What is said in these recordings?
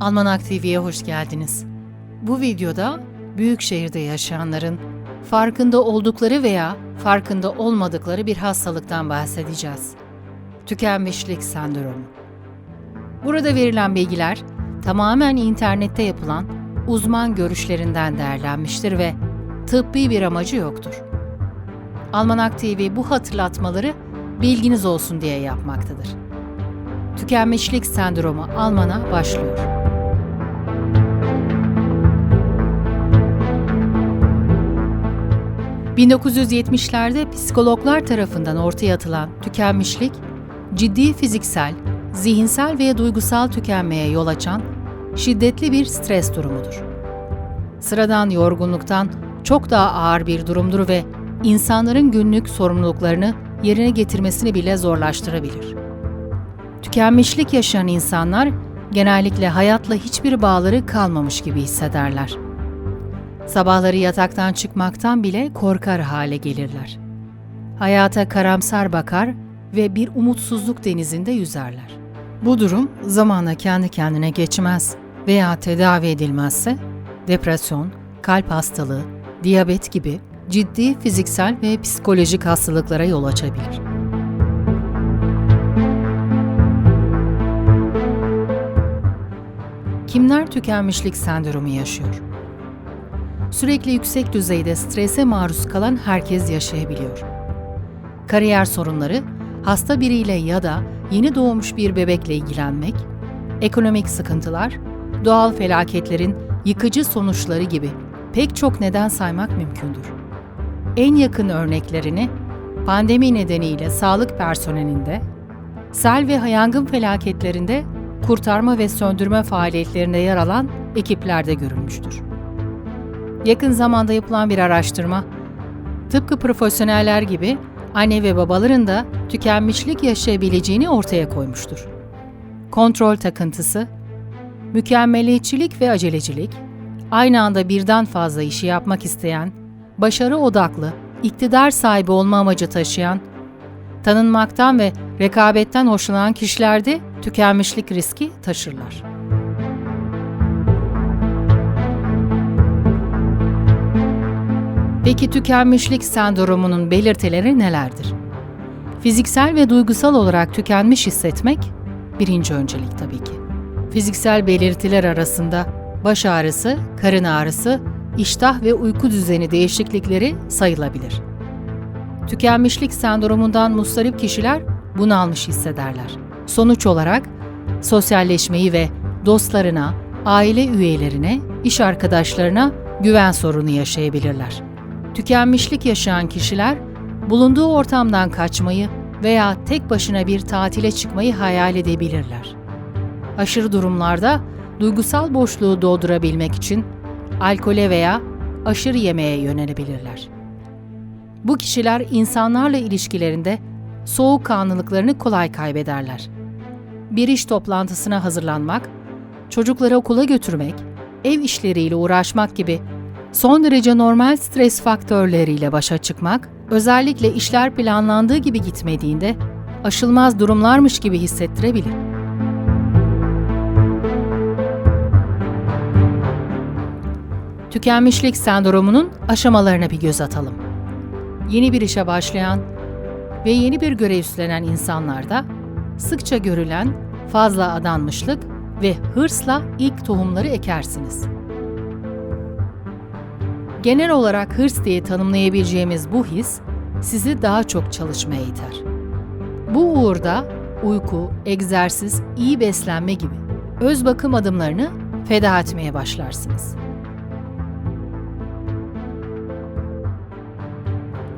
Almanak TV'ye hoş geldiniz. Bu videoda büyük şehirde yaşayanların farkında oldukları veya farkında olmadıkları bir hastalıktan bahsedeceğiz. Tükenmişlik sendromu. Burada verilen bilgiler tamamen internette yapılan uzman görüşlerinden değerlenmiştir ve tıbbi bir amacı yoktur. Almanak TV bu hatırlatmaları bilginiz olsun diye yapmaktadır. Tükenmişlik sendromu Alman'a başlıyor. ...1970'lerde psikologlar tarafından ortaya atılan tükenmişlik, ciddi fiziksel, zihinsel ve duygusal tükenmeye yol açan şiddetli bir stres durumudur. Sıradan yorgunluktan çok daha ağır bir durumdur ve insanların günlük sorumluluklarını yerine getirmesini bile zorlaştırabilir. Tükenmişlik yaşayan insanlar genellikle hayatla hiçbir bağları kalmamış gibi hissederler. Sabahları yataktan çıkmaktan bile korkar hale gelirler. Hayata karamsar bakar ve bir umutsuzluk denizinde yüzerler. Bu durum zamanla kendi kendine geçmez veya tedavi edilmezse depresyon, kalp hastalığı, diyabet gibi ciddi fiziksel ve psikolojik hastalıklara yol açabilir. Kimler tükenmişlik sendromu yaşıyor? Sürekli yüksek düzeyde strese maruz kalan herkes yaşayabiliyor. Kariyer sorunları, hasta biriyle ya da yeni doğmuş bir bebekle ilgilenmek, ekonomik sıkıntılar, doğal felaketlerin yıkıcı sonuçları gibi pek çok neden saymak mümkündür. En yakın örneklerini pandemi nedeniyle sağlık personelinde, sel ve yangın felaketlerinde kurtarma ve söndürme faaliyetlerinde yer alan ekiplerde görülmüştür. Yakın zamanda yapılan bir araştırma, tıpkı profesyoneller gibi anne ve babaların da tükenmişlik yaşayabileceğini ortaya koymuştur. Kontrol takıntısı, mükemmeliyetçilik ve acelecilik, aynı anda birden fazla işi yapmak isteyen, başarı odaklı, iktidar sahibi olma amacı taşıyan, tanınmaktan ve rekabetten hoşlanan kişilerde tükenmişlik riski taşırlar. Peki tükenmişlik sendromunun belirtileri nelerdir? Fiziksel ve duygusal olarak tükenmiş hissetmek birinci öncelik tabii ki. Fiziksel belirtiler arasında baş ağrısı, karın ağrısı, iştah ve uyku düzeni değişiklikleri sayılabilir. Tükenmişlik sendromundan mustarip kişiler bunalmış hissederler. Sonuç olarak sosyalleşmeyi ve dostlarına, aile üyelerine, iş arkadaşlarına güven sorunu yaşayabilirler. Tükenmişlik yaşayan kişiler bulunduğu ortamdan kaçmayı veya tek başına bir tatile çıkmayı hayal edebilirler. Aşırı durumlarda duygusal boşluğu doldurabilmek için alkole veya aşırı yemeğe yönelebilirler. Bu kişiler insanlarla ilişkilerinde soğukkanlılıklarını kolay kaybederler. Bir iş toplantısına hazırlanmak, çocukları okula götürmek, ev işleriyle uğraşmak gibi son derece normal stres faktörleriyle başa çıkmak, özellikle işler planlandığı gibi gitmediğinde aşılmaz durumlarmış gibi hissettirebilir. Tükenmişlik sendromunun aşamalarına bir göz atalım. Yeni bir işe başlayan ve yeni bir görev üstlenen insanlarda sıkça görülen fazla adanmışlık ve hırsla ilk tohumları ekersiniz. Genel olarak hırs diye tanımlayabileceğimiz bu his sizi daha çok çalışmaya iter. Bu uğurda uyku, egzersiz, iyi beslenme gibi öz bakım adımlarını feda etmeye başlarsınız.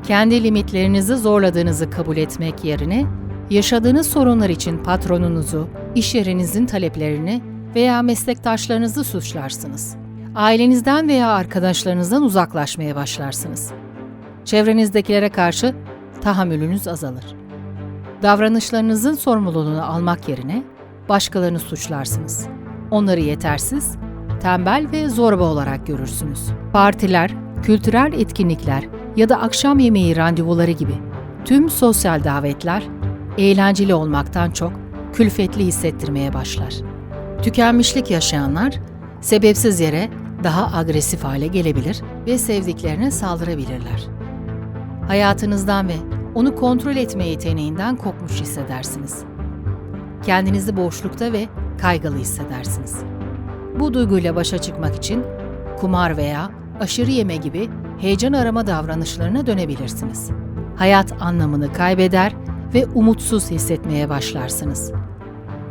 Kendi limitlerinizi zorladığınızı kabul etmek yerine yaşadığınız sorunlar için patronunuzu, iş yerinizin taleplerini veya meslektaşlarınızı suçlarsınız. Ailenizden veya arkadaşlarınızdan uzaklaşmaya başlarsınız. Çevrenizdekilere karşı tahammülünüz azalır. Davranışlarınızın sorumluluğunu almak yerine başkalarını suçlarsınız. Onları yetersiz, tembel ve zorba olarak görürsünüz. Partiler, kültürel etkinlikler ya da akşam yemeği randevuları gibi tüm sosyal davetler eğlenceli olmaktan çok külfetli hissettirmeye başlar. Tükenmişlik yaşayanlar sebepsiz yere daha agresif hale gelebilir ve sevdiklerine saldırabilirler. Hayatınızdan ve onu kontrol etme yeteneğinden kopmuş hissedersiniz. Kendinizi boşlukta ve kaygılı hissedersiniz. Bu duyguyla başa çıkmak için kumar veya aşırı yeme gibi heyecan arama davranışlarına dönebilirsiniz. Hayat anlamını kaybeder ve umutsuz hissetmeye başlarsınız.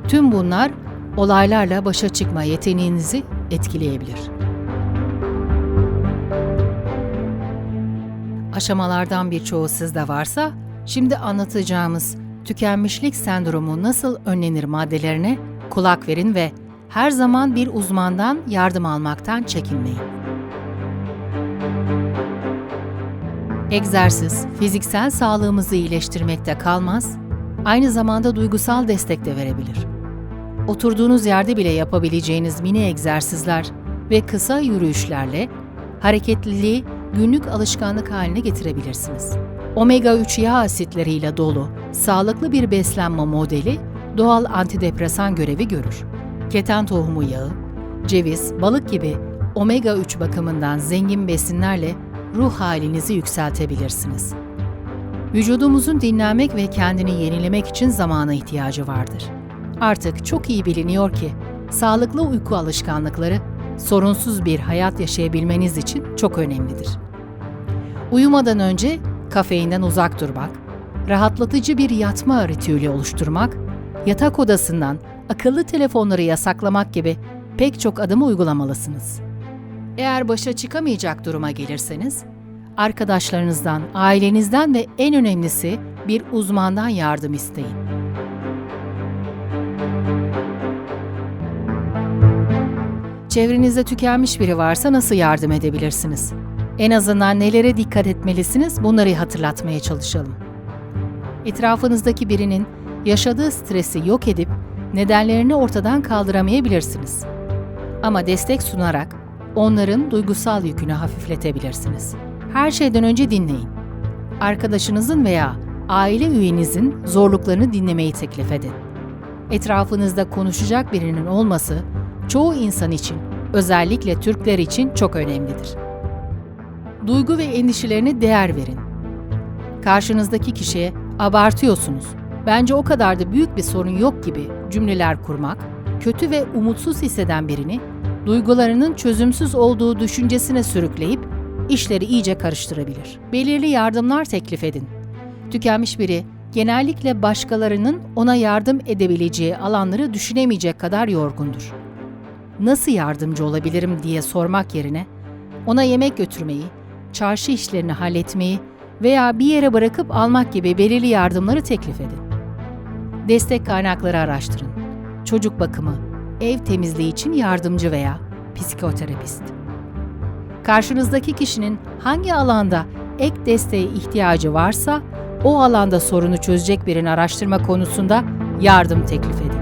Tüm bunlar olaylarla başa çıkma yeteneğinizi etkileyebilir. Aşamalardan birçoğu sizde varsa, şimdi anlatacağımız tükenmişlik sendromu nasıl önlenir maddelerine kulak verin ve her zaman bir uzmandan yardım almaktan çekinmeyin. Egzersiz, fiziksel sağlığımızı iyileştirmekte kalmaz, aynı zamanda duygusal destek de verebilir. Oturduğunuz yerde bile yapabileceğiniz mini egzersizler ve kısa yürüyüşlerle hareketliliği günlük alışkanlık haline getirebilirsiniz. Omega 3 yağ asitleriyle dolu, sağlıklı bir beslenme modeli doğal antidepresan görevi görür. Keten tohumu yağı, ceviz, balık gibi omega 3 bakımından zengin besinlerle ruh halinizi yükseltebilirsiniz. Vücudumuzun dinlenmek ve kendini yenilemek için zamana ihtiyacı vardır. Artık çok iyi biliniyor ki sağlıklı uyku alışkanlıkları sorunsuz bir hayat yaşayabilmeniz için çok önemlidir. Uyumadan önce kafeinden uzak durmak, rahatlatıcı bir yatma ritüeli oluşturmak, yatak odasından akıllı telefonları yasaklamak gibi pek çok adımı uygulamalısınız. Eğer başa çıkamayacak duruma gelirseniz, arkadaşlarınızdan, ailenizden ve en önemlisi bir uzmandan yardım isteyin. Çevrenizde tükenmiş biri varsa nasıl yardım edebilirsiniz? En azından nelere dikkat etmelisiniz bunları hatırlatmaya çalışalım. Etrafınızdaki birinin yaşadığı stresi yok edip nedenlerini ortadan kaldıramayabilirsiniz. Ama destek sunarak onların duygusal yükünü hafifletebilirsiniz. Her şeyden önce dinleyin. Arkadaşınızın veya aile üyenizin zorluklarını dinlemeyi teklif edin. Etrafınızda konuşacak birinin olması çoğu insan için, özellikle Türkler için çok önemlidir. Duygu ve endişelerine değer verin. Karşınızdaki kişiye abartıyorsunuz. Bence o kadar da büyük bir sorun yok gibi cümleler kurmak, kötü ve umutsuz hisseden birini duygularının çözümsüz olduğu düşüncesine sürükleyip işleri iyice karıştırabilir. Belirli yardımlar teklif edin. Tükenmiş biri genellikle başkalarının ona yardım edebileceği alanları düşünemeyecek kadar yorgundur. Nasıl yardımcı olabilirim diye sormak yerine ona yemek götürmeyi, çarşı işlerini halletmeyi veya bir yere bırakıp almak gibi belirli yardımları teklif edin. Destek kaynakları araştırın. Çocuk bakımı, ev temizliği için yardımcı veya psikoterapist. Karşınızdaki kişinin hangi alanda ek desteğe ihtiyacı varsa o alanda sorunu çözecek birini araştırma konusunda yardım teklif edin.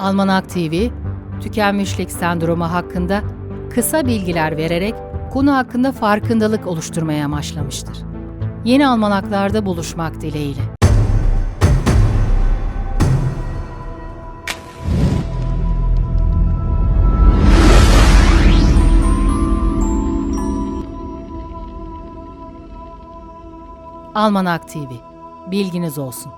Almanak TV, tükenmişlik sendromu hakkında kısa bilgiler vererek konu hakkında farkındalık oluşturmaya amaçlamıştır. Yeni almanaklarda buluşmak dileğiyle. Almanak TV. Bilginiz olsun.